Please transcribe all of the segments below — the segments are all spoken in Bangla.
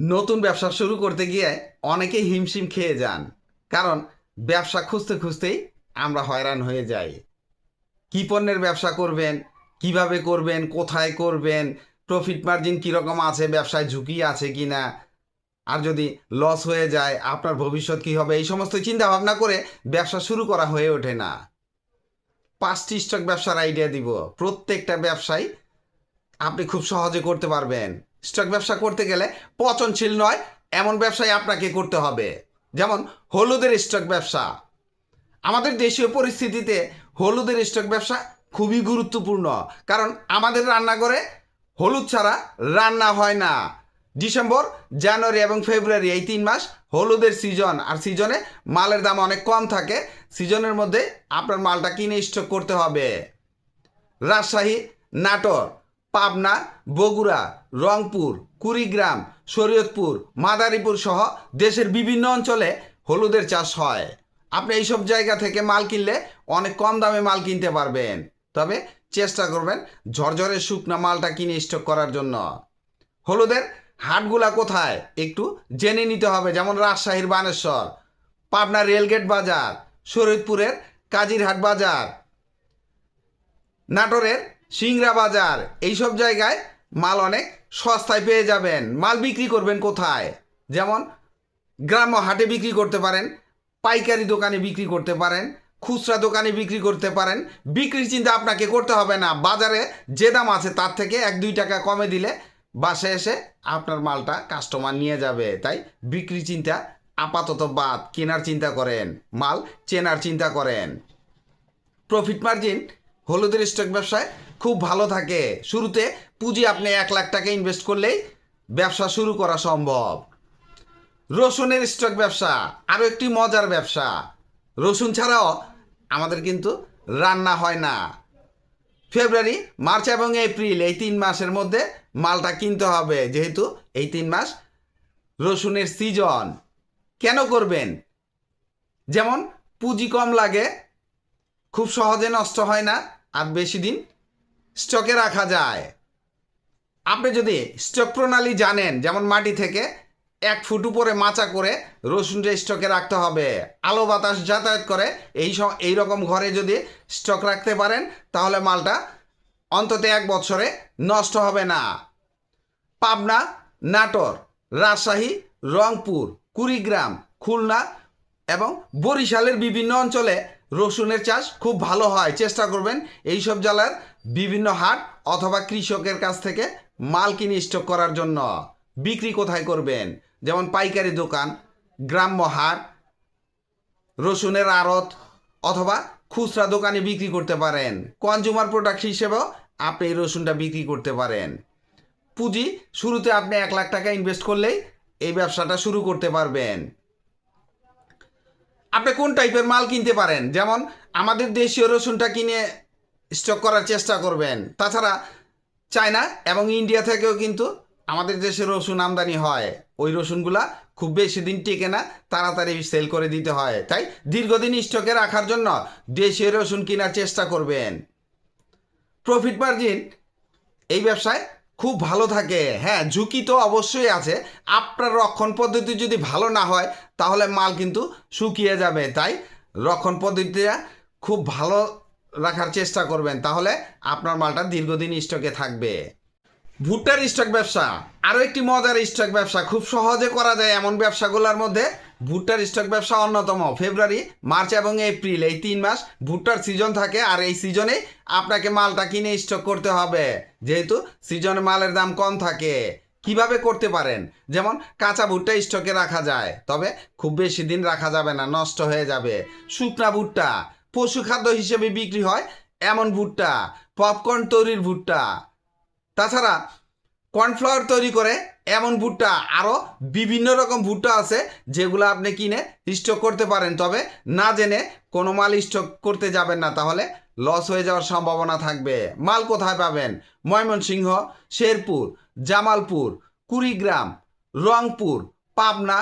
নতুন ব্যবসা শুরু করতে গিয়ে অনেকেই হিমশিম খেয়ে যান। কারণ ব্যবসা খুঁজতে খুঁজতেই আমরা হয়রান হয়ে যাই। কি পণ্যের ব্যবসা করবেন? কীভাবে করবেন? কোথায় করবেন? প্রফিট মার্জিন কীরকম আছে? ব্যবসায় ঝুঁকি আছে কি না আর যদি লস হয়ে যায়, আপনার ভবিষ্যৎ কী হবে? এই সমস্ত চিন্তা ভাবনা করে ব্যবসা শুরু করা হয়ে ওঠে না। পাঁচটি স্টক ব্যবসার আইডিয়া দিব। প্রত্যেকটা ব্যবসায় আপনি খুব সহজে করতে পারবেন। স্টক ব্যবসা করতে গেলে পচনশীল নয়, এমন ব্যবসায় আপনাকে করতে হবে। যেমন হলুদের স্টক ব্যবসা। আমাদের দেশীয় পরিস্থিতিতে হলুদের স্টক ব্যবসা খুবই গুরুত্বপূর্ণ, কারণ আমাদের রান্নাঘরে হলুদ ছাড়া রান্না হয় না। ডিসেম্বর, জানুয়ারি এবং ফেব্রুয়ারি এই তিন মাস হলুদের সিজন, আর সিজনে মালের দাম অনেক কম থাকে, সিজনের মধ্যে আপনার মালটা কিনে স্টক করতে হবে। রাজশাহী নাটোর পাবনা, বগুড়া, রংপুর, কুড়িগ্রাম, শরীয়তপুর, মাদারীপুর সহ দেশের বিভিন্ন অঞ্চলে হলুদের চাষ হয়। আপনি এইসব জায়গা থেকে মাল কিনলে অনেক কম দামে মাল কিনতে পারবেন। তবে চেষ্টা করবেন ঝরঝরে শুকনা মালটা কিনে স্টক করার জন্য। হলুদের হাটগুলা কোথায়? একটু জেনে নিতে হবে, যেমন রাজশাহীর বানেশ্বর, পাবনা রেলগেট বাজার, শরীয়তপুরের কাজিরহাট বাজার, নাটোরের সিংড়া বাজার। এইসব জায়গায় মাল অনেক সস্তায় পেয়ে যাবেন। মাল বিক্রি করবেন কোথায়? যেমন গ্রাম্য হাটে বিক্রি করতে পারেন, পাইকারি দোকানে বিক্রি করতে পারেন, খুচরা দোকানে বিক্রি করতে পারেন। বিক্রির চিন্তা আপনাকে করতে হবে না। বাজারে যে দাম আছে তার থেকে এক দুই টাকা কমে দিলে বাসে এসে আপনার মালটা কাস্টমার নিয়ে যাবে। তাই বিক্রি চিন্তা আপাতত বাদ। কেনার চিন্তা করেন। মাল চেনার চিন্তা করেন। প্রফিট মার্জিন হলুদের স্টক ব্যবসায় খুব ভালো থাকে। শুরুতে পুঁজি আপনি এক লাখ টাকা ইনভেস্ট করলেই ব্যবসা শুরু করা সম্ভব। রসুনের স্টক ব্যবসা আরও একটি মজার ব্যবসা। রসুন ছাড়াও আমাদের কিন্তু রান্না হয় না। ফেব্রুয়ারি, মার্চ এবং এপ্রিল এই তিন মাসের মধ্যে মালটা কিনতে হবে। যেহেতু এই তিন মাস রসুনের সিজন কেন করবেন? যেমন পুঁজি কম লাগে খুব সহজে নষ্ট হয় না আর বেশি দিন স্টকে রাখা যায়। আপনি যদি স্টক প্রণালী জানেন, যেমন মাটি থেকে এক ফুট উপরে মাচা করে রসুনটা স্টকে রাখতে হবে। আলো বাতাস যাতায়াত করে। এই এই রকম ঘরে যদি স্টক রাখতে পারেন, তাহলে মালটা অন্তত এক বছরে নষ্ট হবে না। পাবনা, নাটোর, রাজশাহী, রংপুর, কুড়িগ্রাম, খুলনা এবং বরিশালের বিভিন্ন অঞ্চলে রসুনের চাষ খুব ভালো হয়, চেষ্টা করবেন এই সব জেলার বিভিন্ন হাট অথবা কৃষকের কাছ থেকে মাল কিনে স্টক করার জন্য। বিক্রি কোথায় করবেন? যেমন পাইকারি দোকান, গ্রাম্য হাট, রসুনের আড়ত অথবা খুচরা দোকানে বিক্রি করতে পারেন। কনজিউমার প্রোডাক্ট হিসেবেও আপনি এই রসুনটা বিক্রি করতে পারেন। পুঁজি শুরুতে আপনি এক লাখ টাকা ইনভেস্ট করলেই এই ব্যবসাটা শুরু করতে পারবেন। আপনি কোন টাইপের মাল কিনতে পারেন? যেমন আমাদের দেশীয় রসুনটা কিনে স্টক করার চেষ্টা করবেন। তাছাড়া চায়না এবং ইন্ডিয়া থেকেও কিন্তু আমাদের দেশে রসুন আমদানি হয়। ওই রসুনগুলা খুব বেশি দিন টেকে না, তাড়াতাড়ি সেল করে দিতে হয়। তাই দীর্ঘদিন স্টকে রাখার জন্য দেশীয় রসুন কেনার চেষ্টা করবেন। প্রফিট মার্জিন এই ব্যবসায় খুব ভালো থাকে। হ্যাঁ ঝুঁকি তো অবশ্যই আছে। আপনার রক্ষণ পদ্ধতি যদি ভালো না হয়, তাহলে মাল কিন্তু শুকিয়ে যাবে। তাই রক্ষণ পদ্ধতিটা খুব ভালো রাখার চেষ্টা করবেন। তাহলে আপনার মালটা দীর্ঘদিন স্টকে থাকবে। ভুট্টার স্টক ব্যবসা। আরও একটি মজার স্টক ব্যবসা। খুব সহজে করা যায় এমন ব্যবসাগুলোর মধ্যে ভুট্টার স্টক ব্যবসা অন্যতম। ফেব্রুয়ারি, মার্চ এবং এপ্রিল, এই তিন মাস ভুট্টার সিজন থাকে আর এই সিজনে আপনাকে মালটা কিনে স্টক করতে হবে। যেহেতু সিজনে মালের দাম কম থাকে। কীভাবে করতে পারেন? যেমন কাঁচা ভুট্টা স্টকে রাখা যায়, তবে খুব বেশি দিন রাখা যাবে না, নষ্ট হয়ে যাবে। শুকনা ভুট্টা, পশু খাদ্য হিসেবে বিক্রি হয় এমন ভুট্টা, পপকর্ন তৈরির ভুট্টা। তাছাড়া কর্নফ্লাওয়ার তৈরি করে এমন ভুট্টা আরও বিভিন্ন রকম ভুট্টা আছে যেগুলো আপনি কিনে স্টক করতে পারেন। তবে না জেনে কোনো মাল স্টক করতে যাবেন না, তাহলে লস হয়ে যাওয়ার সম্ভাবনা থাকবে। মাল কোথায় পাবেন? ময়মনসিংহ, শেরপুর, জামালপুর, কুড়িগ্রাম, রংপুর, পাবনা,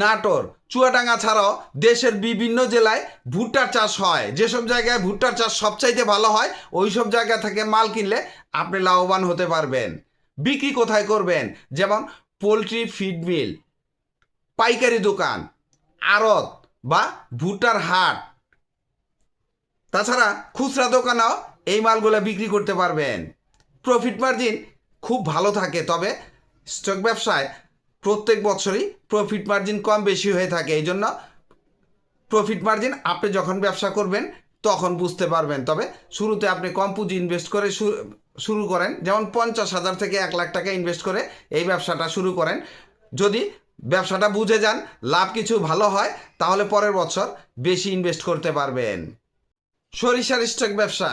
নাটোর। চুয়াডাঙ্গা ছাড়াও দেশের বিভিন্ন জেলায় ভুট্টার চাষ হয়। যেসব জায়গায় ভুট্টার চাষ সবচাইতে ভালো হয় ওই সব জায়গা থেকে মাল কিনলে আপনি লাভবান হতে পারবেন। বিক্রি কোথায় করবেন? যেমন পোলট্রি ফিড মিল, পাইকারি দোকান, আড়ত বা ভুট্টার হাট। তাছাড়া খুচরা দোকানেও এই মালগুলো বিক্রি করতে পারবেন। প্রফিট মার্জিন খুব ভালো থাকে, তবে স্টক ব্যবসায় প্রত্যেক বছরই প্রফিট মার্জিন কম বেশি হয়ে থাকে। এই জন্য প্রফিট মার্জিন আপনি যখন ব্যবসা করবেন তখন বুঝতে পারবেন। তবে শুরুতে আপনি কম পুঁজি ইনভেস্ট করে শুরু করেন। যেমন পঞ্চাশ হাজার থেকে এক লাখ টাকা ইনভেস্ট করে এই ব্যবসাটা শুরু করেন। যদি ব্যবসাটা বুঝে যান, লাভ কিছু ভালো হয়, তাহলে পরের বছর বেশি ইনভেস্ট করতে পারবেন। সরিষার স্টক ব্যবসা।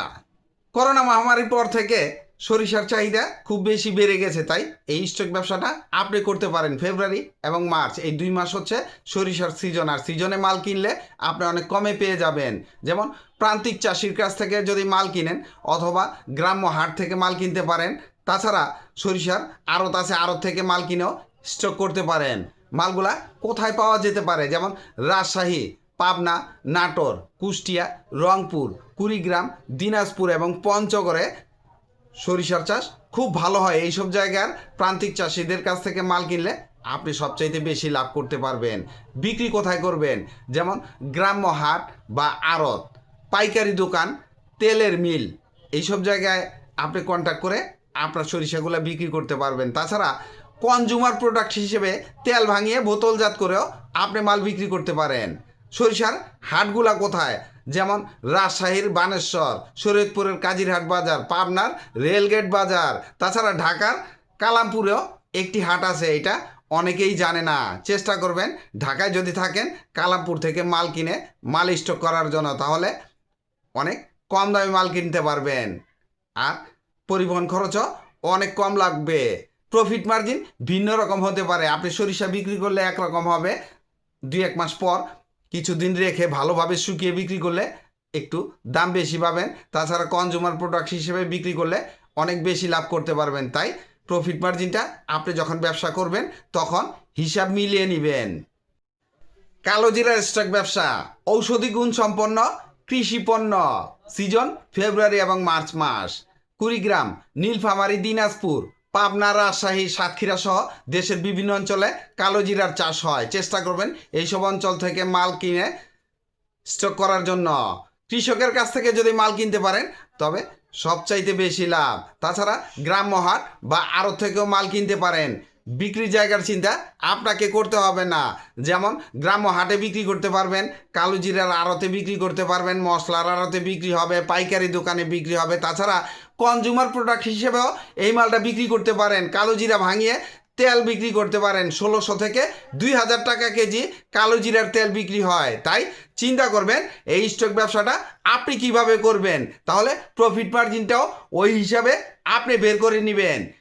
করোনা মহামারীর পর থেকে সরিষার চাহিদা খুব বেশি বেড়ে গেছে, তাই এই স্টক ব্যবসাটা আপনি করতে পারেন ফেব্রুয়ারি এবং মার্চ এই দুই মাস হচ্ছে সরিষার সিজন আর সিজনে মাল কিনলে আপনি অনেক কমে পেয়ে যাবেন। যেমন প্রান্তিক চাষির কাছ থেকে যদি মাল কিনেন, অথবা গ্রাম্য হাট থেকে মাল কিনতে পারেন, তাছাড়া সরিষার আড়ত আছে, আড়ত থেকে মাল কিনেও স্টক করতে পারেন। মালগুলা কোথায় পাওয়া যেতে পারে? যেমন রাজশাহী, পাবনা, নাটোর, কুষ্টিয়া, রংপুর, কুড়িগ্রাম, দিনাজপুর এবং পঞ্চগড়ে সরিষার চাষ খুব ভালো হয়। এইসব জায়গার প্রান্তিক চাষিদের কাছ থেকে মাল কিনলে আপনি সবচাইতে বেশি লাভ করতে পারবেন। বিক্রি কোথায় করবেন? যেমন গ্রাম্য হাট বা আড়ত, পাইকারি দোকান, তেলের মিল, এইসব জায়গায় আপনি কন্ট্যাক্ট করে আপনার সরিষাগুলো বিক্রি করতে পারবেন। তাছাড়া কনজুমার প্রোডাক্ট হিসেবে তেল ভাঙিয়ে বোতলজাত করেও আপনি মাল বিক্রি করতে পারেন। সরিষার হাটগুলা কোথায়? যেমন রাজশাহীর বানেশ্বর, শরীয়তপুরের কাজিরহাট বাজার, পাবনার রেলগেট বাজার, তাছাড়া ঢাকার কালামপুরেও একটি হাট আছে, এটা অনেকেই জানে না। চেষ্টা করবেন ঢাকায় যদি থাকেন, কালামপুর থেকে মাল কিনে মাল স্টক করার জন্য, তাহলে অনেক কম দামে মাল কিনতে পারবেন। আর পরিবহন খরচও অনেক কম লাগবে। প্রফিট মার্জিন ভিন্ন রকম হতে পারে। আপনি সরিষা বিক্রি করলে একরকম হবে। দুই এক মাস পর কিছুদিন রেখে ভালোভাবে শুকিয়ে বিক্রি করলে একটু দাম বেশি পাবেন। তাছাড়া কনজুমার প্রোডাক্ট হিসেবে বিক্রি করলে অনেক বেশি লাভ করতে পারবেন। তাই প্রফিট মার্জিনটা আপনি যখন ব্যবসা করবেন, তখন হিসাব মিলিয়ে নেবেন। কালো জিরার স্টক ব্যবসা, ঔষধি গুণ সম্পন্ন কৃষি পণ্য সিজন ফেব্রুয়ারি এবং মার্চ মাস। কুড়িগ্রাম, নীলফামারী, দিনাজপুর। পাবনা, রাজশাহী, সাতক্ষীরা সহ দেশের বিভিন্ন অঞ্চলে কালোজিরার চাষ হয়। চেষ্টা করবেন এইসব অঞ্চল থেকে মাল কিনে স্টক করার জন্য। কৃষকের কাছ থেকে যদি মাল কিনতে পারেন, তবে সবচাইতে বেশি লাভ। তাছাড়া গ্রাম্য হাট বা আরও থেকেও মাল কিনতে পারেন। বিক্রি জায়গার চিন্তা আপনাকে করতে হবে না। যেমন গ্রাম্য হাটে বিক্রি করতে পারবেন, কালো জিরার আড়তে বিক্রি করতে পারবেন, মশলার আড়তে বিক্রি হবে, পাইকারি দোকানে বিক্রি হবে। তাছাড়া কনজুমার প্রোডাক্ট হিসেবেও এই মালটা বিক্রি করতে পারেন। কালো জিরা ভাঙিয়ে তেল বিক্রি করতে পারেন। ষোলোশো থেকে দুই হাজার টাকা কেজি কালো জিরার তেল বিক্রি হয়। তাই চিন্তা করবেন, এই স্টক ব্যবসাটা আপনি কীভাবে করবেন? তাহলে প্রফিট মার্জিনটাও ওই হিসাবে আপনি বের করে নেবেন।